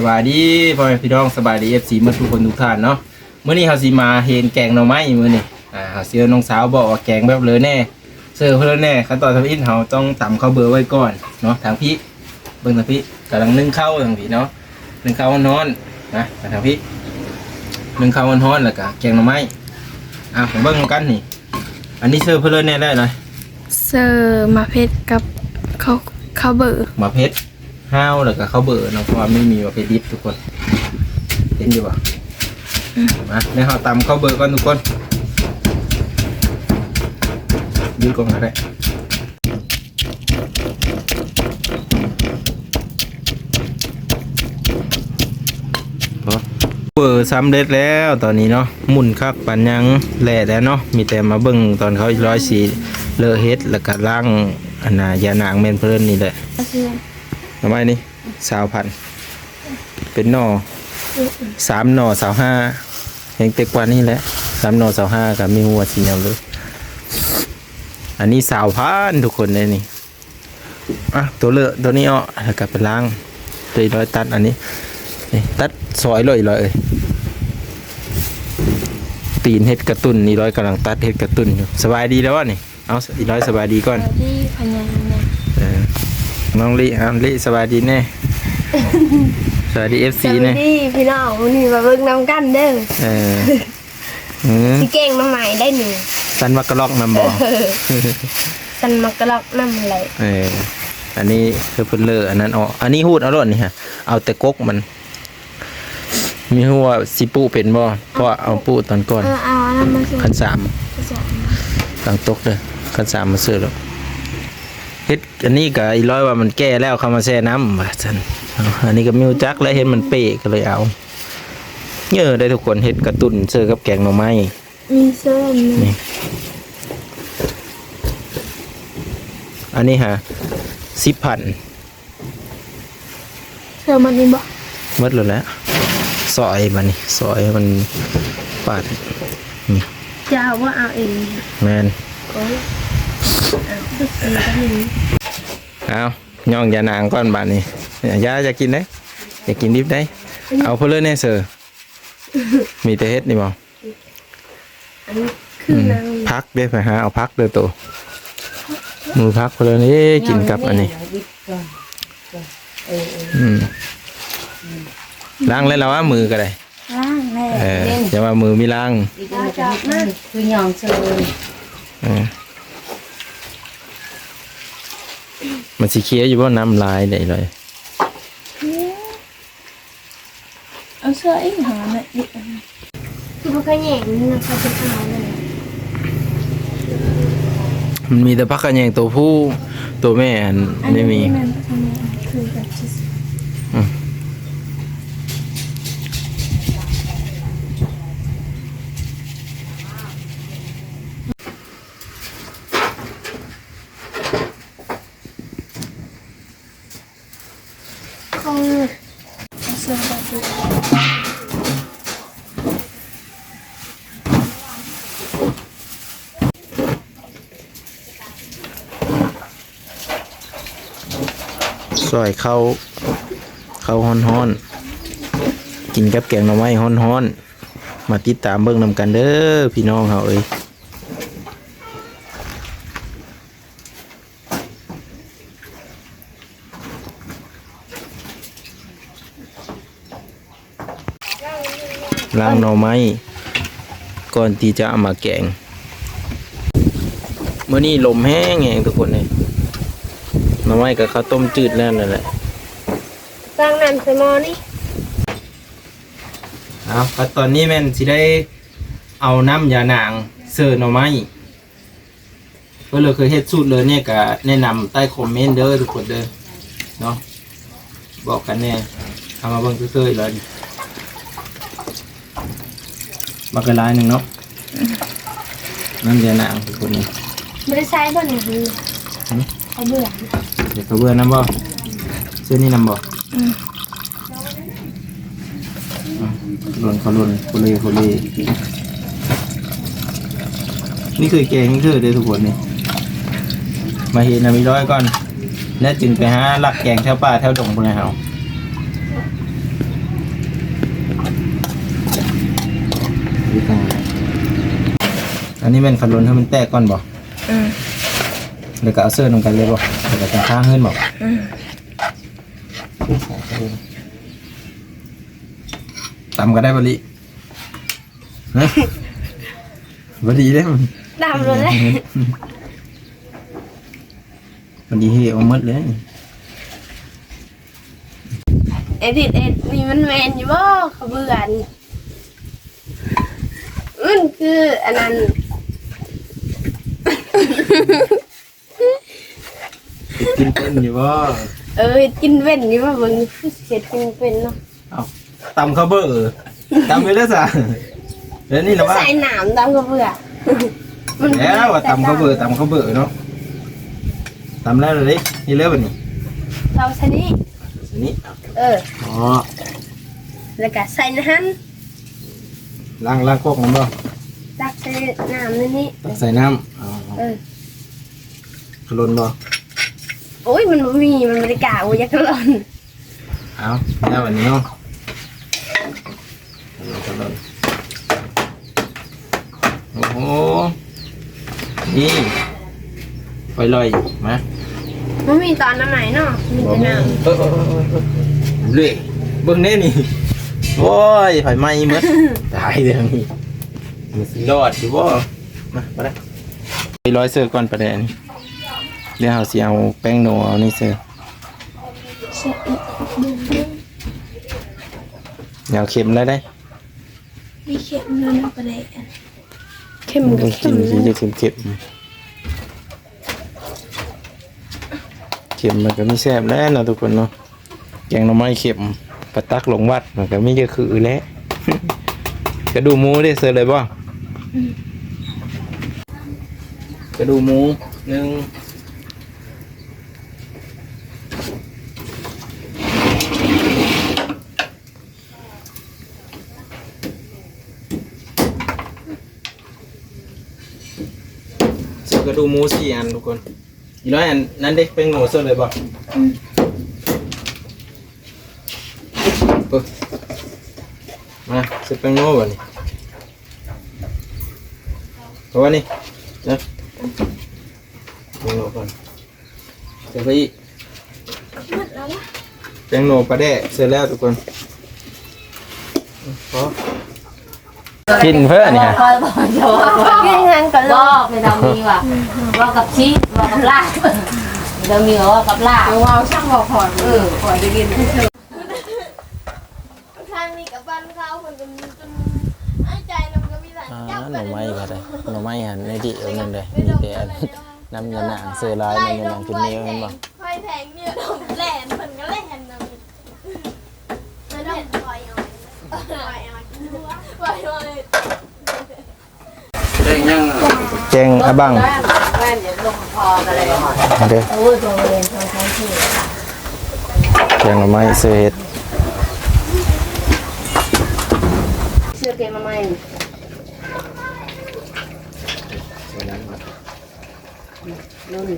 สบายดีพ่อแม่พี่น้องสบายดีเอฟซีเมื่อทุกคนทุกท่านเนาะเมื่อนี้เขาสิมาเห็นแกงหน่อไม้มื้อนี้อ่าเขาเสือน้องสาวบอกว่าแกงแบบเลยแน่เสิร์ฟเพิ่นแน่ขั้นตอนทำอินเขาต้องตำข้าวเบอร์ไว้ก่อนเนาะทางพี่เบิ่งทางพี่กำลังนึ่งข้าวทางพี่เนาะนึ่งข้าวร้อนๆนะทางพี่นึ่งข้าวร้อนๆแล้วก็แกงหน่อไม้อะผมเบิ่งกันนี่ อันนี้เสิร์ฟเพิ่นเลยแน่ได้เลยเซอร์มาเพชรกับเขาเขาเบอร์หมาเพชร ห้าวแล้วก็ข้าวเบอร์เนาะเพราะว่าไม่มีหมาเพชรดิบทุกคนเห็นอยู่ป่ะมาในเขาตำข้าวเบอร์ก่อนทุกคนยืดก่อนก็ได้เบอร์สำเร็จแล้วตอนนี้เนาะหมุนคักปันยังแหล่แล้วเนาะมีแต่มาเบิ่งตอนเขาร้อยสีเลอะเฮ็ดแล้วก็ล่างอันน่ะยานางแมนเพลินนี่แหละ ทำไมนี่สาวพัน เป็นหน่อสามหน่อสาวห้ายังเต็กกว่านี่แหละสามหน่อสาวห้ากับมีหัวสียำเลย อันนี้สาวพันทุกคนเลยนี่อะตัวเลอะตัวนี้อะแล้วก็ไปล้างตัวร้อยตัดอันนี้นี่ตัดซอยเลยเลยเอ้ยตีนเห็ดกระตุนนี่ร้อยกำลังตัดเห็ดกระตุนอยู่สบายดีแล้ววะนี่เอาอีร้อยสบายดีก่อนที่พญาเนี่ยเออ น้องลิอะลิสบายดีแน่สวัสดีเอฟสซีวัสแน่ดีพี่น้องวันนี้มาเบิ่งน้ำกันเด้อเอออืมพี่เก่งน้ำใหม่ได้หนึ่งสันมักกะลอกนำบอกสันมักกะลอกน้ำอะไรเอออันนี้คือเพิ่นเลออันนั้นอ๋ออันนี้หูดเอาหล่นนี่ฮะเอาแต่กกมัน มีหัวสิปูเป็นบ่เพราะว่าเอาปูตอนก่อนเออเอาอันนั้นมาส่งคันสามจะตั้งตกเลยคันสามมาซื้อแล้ว เฮ็ดอันนี้ก็อีร้อยว่ามันแก้แล้วเข้ามาแช่น้ำว่าซั่นเอาอันนี้ก็มิวจักแล้วเห็นมันเป๊ะก็เลยเอาเยอะได้ทุกคนเฮ็ดกระตุนเสื้อกับแกงหน่อไม้มีเส้นนี่อันนี้ฮะสิบพันเธอมันนี่บอกหมดเลยแหล้วซอยมันนี่ซอยมันปาดจะเอาว่าเอาเองแมนก็ เอาก็ซื้อกันหนึ่งเอาย่องยานางก้อนบานนี่ยาจะกินได้อยากกินดิบได้ เอาเพลเลยแน่เซอร์มีแต่เฮ็ดนี่บ่อันนี้คือนางพักเด้อไปหาเอาพักเด้อตัวมือพักเพลนี่กินกับอันนี้อืมล้างแล้วเราว่ามือก็ได้ล่างแน่เอออย่าว่ามือมีล้างจับมาคือยองเชยเออ มันสีเคี้ยวอยู่ว่าน้ำลายได้เลยเอาเสื้อไอ้หาเนี่ยดิคือพวกขยงนี่นะคะจะเอาเลยมันมีแต่พักกันอย่างตัวผู้ตัวแม่อันไม่มีอันนั้นทำไมคือแบบจะ เขา เอาเสื้อแบบนี้ ซอยเข้าเข้าฮ้อนฮ้อนๆกินกับแกงหน่อไม้ฮ้อนฮ้อนๆมาติดตามเบิ่งนำกันเด้อพี่น้องเฮาเอ้ยล้างหน่อไม้ก่อนที่จะเอามาแกงเมื่อนี้ลมแห้งแห้งทุกคนเลย น่อไม้กับข้าวต้มจืดแล้วนั่นแหละตั้งน้ำใส่หม้อนี่เอาครับตอนนี้แม่นสิได้เอาน้ำยานางเสิร์ฟหน่อไม้ก็เลยเคยเฮ็ดสูตรเลยเนี่ยก็แนะนำใต้คอมเมนต์เด้อทุกคนเด้อเนาะบอกกันแน่เอามาเบิ่งซื่อๆเลยบักกะลายหนึ่งเนาะน้ำยานางทุกคนนี่ไม่ได้ใช้บ่เนี่ยคือ เขาเบื่อเดี๋ยวเขาเบื่อน้ำบ่เสื้อนี่น้ำบ่หล่นเขาหล่นโคเลโคเลยนี่คือแกงนี่คือเดือดทุกคนนี่มาเห็นนะมีร้อยก่อน แล้จึงไปหาหลักแกงแถวป่าแถวดงพวกนี้เฮาอันนี้เป็นขนมให้มันแตกก่อนบ่อืม แล้วก็เอาเสื้อลงกันเลยบ่แล้วก็จะข้างขึ้นบ่อืมตำก็ได้บริฮะบริได้มันดำเลยบริเฮเอาหมดเลยเอ็ดเอ็ดนี่มันแมนอยู่บ่เขาเบื่อนี่มันคืออันนั้น กินเป็นอยู่บ่เออกินเว้นอยู่ว่าเบิ่งคือเสียดกินเป็นเนาะเอาตำข้าวเบอร์ตำไปแล้วจ้ะแล้วนี่นะว่าใส่หนามดำก็เบื่อมันแล้วว่าตำข้าวเบอร์ตำข้าวเบอร์เนาะตำแล้วเลยดินี่เลิกบันนี้เราใส่นี่อันนี้เอออ๋อแล้วก็ใส่น้ล้างล้างโคกมันบ่ำตักใส่น้ำนี่นี่ตักใส่น้ำอ๋อเออขลุนบ่ โอ้ยมันบ่มีมันบริการโอ้ยยักษ์ร้อนเอาแล้ววันนี้เนาะขลุนโอ้โห นี่ไฟลอยมามันมีตอนน้ำไหนเนาะมีแต่น้เออเออเออเออเละเบิ่งแน่นี่ โอ้ยไฟไหม้หมด ตายเดี๋ยวนี้มันสิรอดอยู่บ่มามาได้ไปร้อยเสื้อก่อนประเดี๋ยวนี้ เดี๋ยวเอาสิเอาแป้งโนเอานี่เสื้อเดี๋ยวเอาเข็มแล้วได้มีเข็มแล้วนะประเดี๋ยวเข็มมันกัต้บองเข็กินมสิจะเข็มเข็มเข็มมันก็ไม่แซ่บแล้วเนาะทุกคนเนาะแกงหน่อไม้เข็มปลาตักลงวัดมันก็ไม่เยอะคือแล้ว กระดูกหมูได้เสิร์ฟเลยบ่กระดูกหมูหนึ่ง เสิร์ฟกระดูกหมูสี่อันทุกคนอีร้อยอันนั้นเด็กเป็นหนูเสิร์ฟเลยบ่ปึ๊บมาเสิร์ฟเป็นโน่บ่นี่เพราะว่านี่นะเป็นโน่ก่อนเสิร์ฟไปอีกเป็นโน่ปลาแดะเสร็จแล้วทุกคนพอ กินเพื่อนี่ฮะคอยบอกจะว่าคอยำกินงานก่อนบเลอยกไม่ต้องมีว่ะว่ากับชีสว่ากับลาบเรามีว่ากับลาบว้าวช่างบอกผ่อนเออคอยได้กินทางนี้กับบ้านเขาคนจนจนไอ้ใจมันก็มีหลายอ่าหน่อไม้ก็ได้หน่อไม้หันในดิเอานั่นเลยมีแต่อันน้ำยาหนางเสือลายน้ำยาหนางกินเนี้ยเห็นบ่คอยแทงเนี่ยดมแหลนเพิ่นก็แหลนนะมันไม่ต้องคอยเอาคอยเอาคอยเอา แจงอะบังแม่นเดี๋ยวลงคอกันเลยมาเด้อโอ้ยตัวเรียนตัวใช้ที่แจงหน่อไม้เสือเห็ดเสื้อเกมมาใหม่นุ่น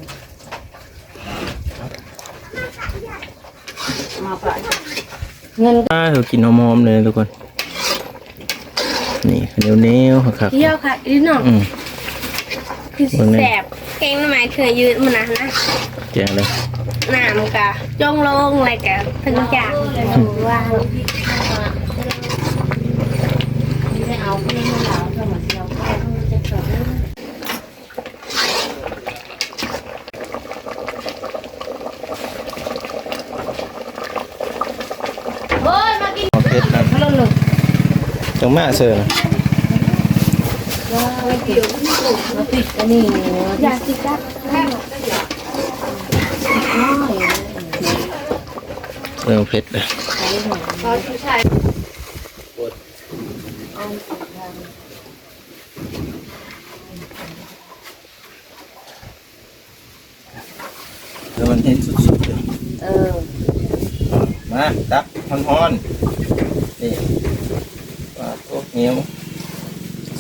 มาปะเงินอ่าเรากินหอมๆเลยทุกคน นี่ข้าวเหนียวเหนียวครับเที่ยวค่ะอีน้องอืม คือแสบเก่งทำไมเคยยืดมันนะนะแจงเลยหนามกะจ้องลงอะไรกะทั้งจากว่าไม่เอาไม่ให้เราเท่าเหมือนเราก็จะเกิดเฮ้ยมากินหอมเผ็ดนะไม่ต้องหนึ่งจังมาเสือนะว่าไม่ติดมาติดอันนี้อยากกินกัดเรื่องเผ็ดเลยตอชูชายแล้วมันเห็นสุดๆเลยเออ มาดับฮ้อนๆนี่ว่าโอ้เหนียว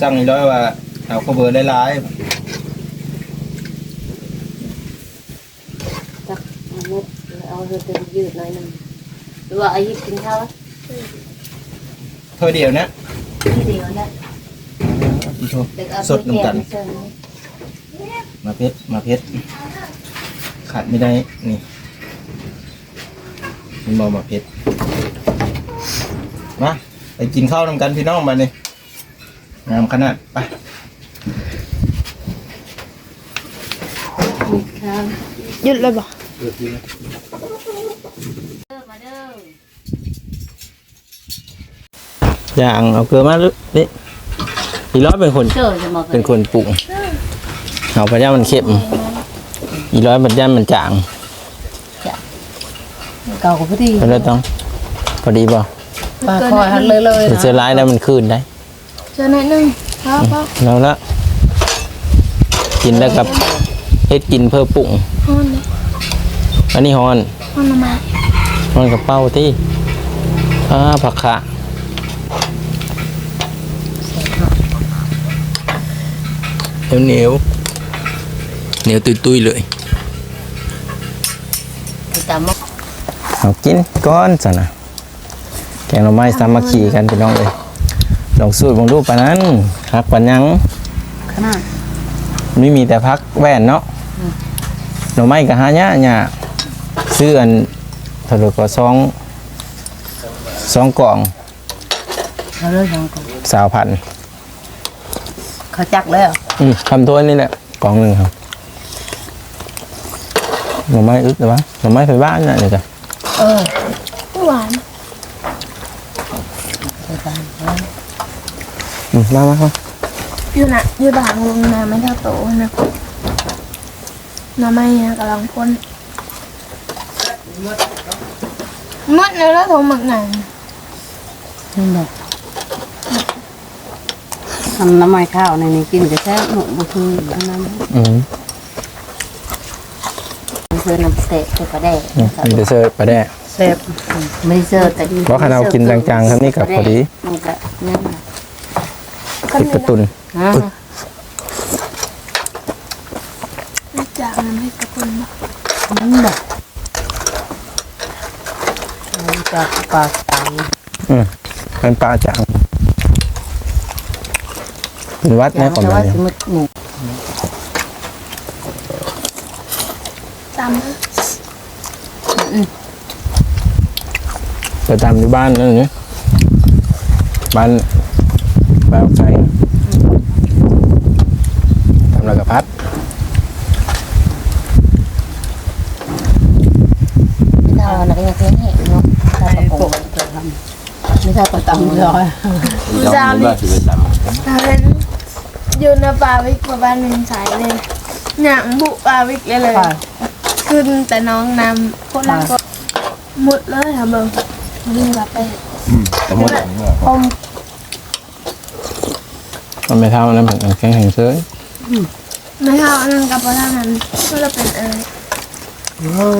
สั่งอีร้อยว่าเอาข้าวเบอร์หลายจักเอาเม็ดเอาเรือเต็มยืดหน่อยหนึงหรือว่าอายุกินข้าวๆเท่าเดียวนะที่เดียวนะที่โทษเด็กเอาสดน้ำกันเสิร์ฟมาเพชรมาเพชรขาดไม่ได้นี่มันบอมาเพชรมาไปกินข้าวนำกันพี่น้องมาเนี่ย งามขนาดไปครับหยุดเลยบ่เด้อมาเด้ออย่างเอาเกลือมาลึกนี่อีร้อยเป็นคนเจอจะมาเป็นคนปรุงเอาพะย่ามันเค็มอีร้อยพะย่ามันจางเก่าก็พอดีเพราะฉะนั้นต้องพอดีป่ะปลาคอยหันเลยเลยเดี๋ยวเจอร้ายแล้วมันคืนได้เจอหน่อยหนึงพ่อพ่อแล้วละกินแล้วกับเฮ็ดกินเพื่อปรุงห้อนเลยอันนี้ฮอนห้อนทำไมฮอนกับเป้าที่อ่าผักขะเหนียวเหนียวเหนียวตุยตุยๆเลยตามมาเอากินก้อนจ้ะนะแกงหน่อไม้สามัคคีกันพี่น้องเลย ลองสูตรบางรูปปานนั้นพักปันยังขนาดไม่มีแต่พักแว่นเนาะหน่อไม้กับหายะเนี่ยซื้ออันเท่าไหร่ก็สองสองกล่องเขาเลิกยังก่อนสาวพันเขาจักแล้วอืมทำถ้วยนี่แหละกล่องหนึ่งครับหน่อไม้อึดหรือวะหน่อไม้ไฟบ้านน่ะเดี๋ยวจ้ะเออหวาน ไปตามเขา อืมมามามาอยู่น่ะอยู่ด่างลงน้ำไม่เท่าโตนะน้ำไม่นะกำลังพ่นหมดเลยแล้วโทรหมักหนังนี่แหละทำน้ำมันข้าวในนี้กินก็แค่หนุ่มบุคืออันนั้นอืมคือน้ำเตะคือปลาแดกอืมมีแต่เสิร์ฟไปได้เซฟไม่ได้เสิร์ฟแต่เพราะขนาดกินจางๆเท่านี้ก็พอดีมันก็เนี่ย ติดกระตุนฮะไม่จากน้ำให้กระปุนบ่นั่นแหละจากปลาไก่อืมเป็นปลาจางเป็นวัดยันะงของแต่มัว่านเนี่ยสมมติหมูตามนะไปตามที่บ้านนั่นนี่บ้าน บ้านใส่ทำแล้วก็พัดไม่เท่านักยังเลี้ยงเห็นเนาะถ้าประกงจะทำไม่เท่าประตำร้อยจามนี่ถ้าเป็นอยู่ในป่าวิกประมาณหนึ่งสายเลยหนังบุป่าวิกเลยเลยขึ้นแต่น้องนำโคตรรักก็หมดเลยค่ะเบิงวิ่งกลับไปแต่หมดอม มันไม่เท่านั้นมันแข็งแข็งเซ้ยไม่เท่าอันนั้นกับเพราะท่านั้นก็จะเป็นเออ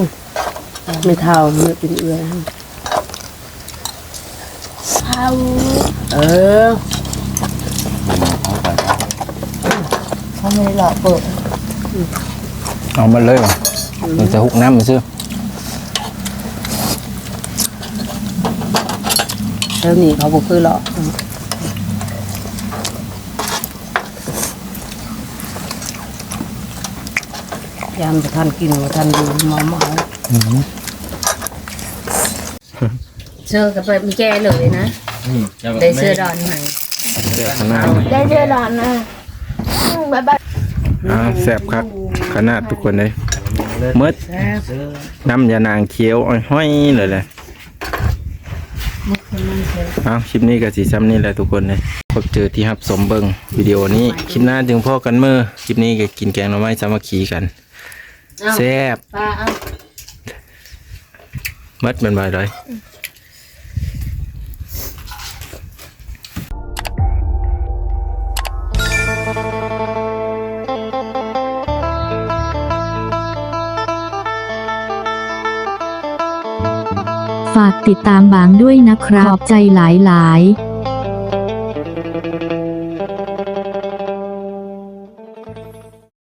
ไม่เท่าไม่เป็นเอื้อยเท้าเออเขาไม่ได้หลอกเปิดเอามาเลยว่ะมันจะหุกน้ำมันซื้อแล้วนี่เขาบอกคือหลอก ยามประทานกินประทานดูเมาเมาเสื้อกับไปมีแกเลยนะได้เสื้อดอนใหม่เสื้อขนาดได้เจอหลานนะอืมบ๊ายบายอ่าแซ่บครับขนาดทุกคนเลยมืดน้ำยานางเคี้ยวอ้อยๆเลยแหละเอาคลิปนี้ก็สีซ้ำนี่แหละทุกคนเลยพบเจอที่ฮับสมเบิงวิดีโอนี้ คลิปหน้าจึงพ่อกันเมื่อคลิปนี้ก็กินแกงหน่อไม้สามัคคีกัน แซ่บปลาเอามัดเป็นใบเลยฝากติดตามบางด้วยนะครับ ขอบใจหลาย ๆ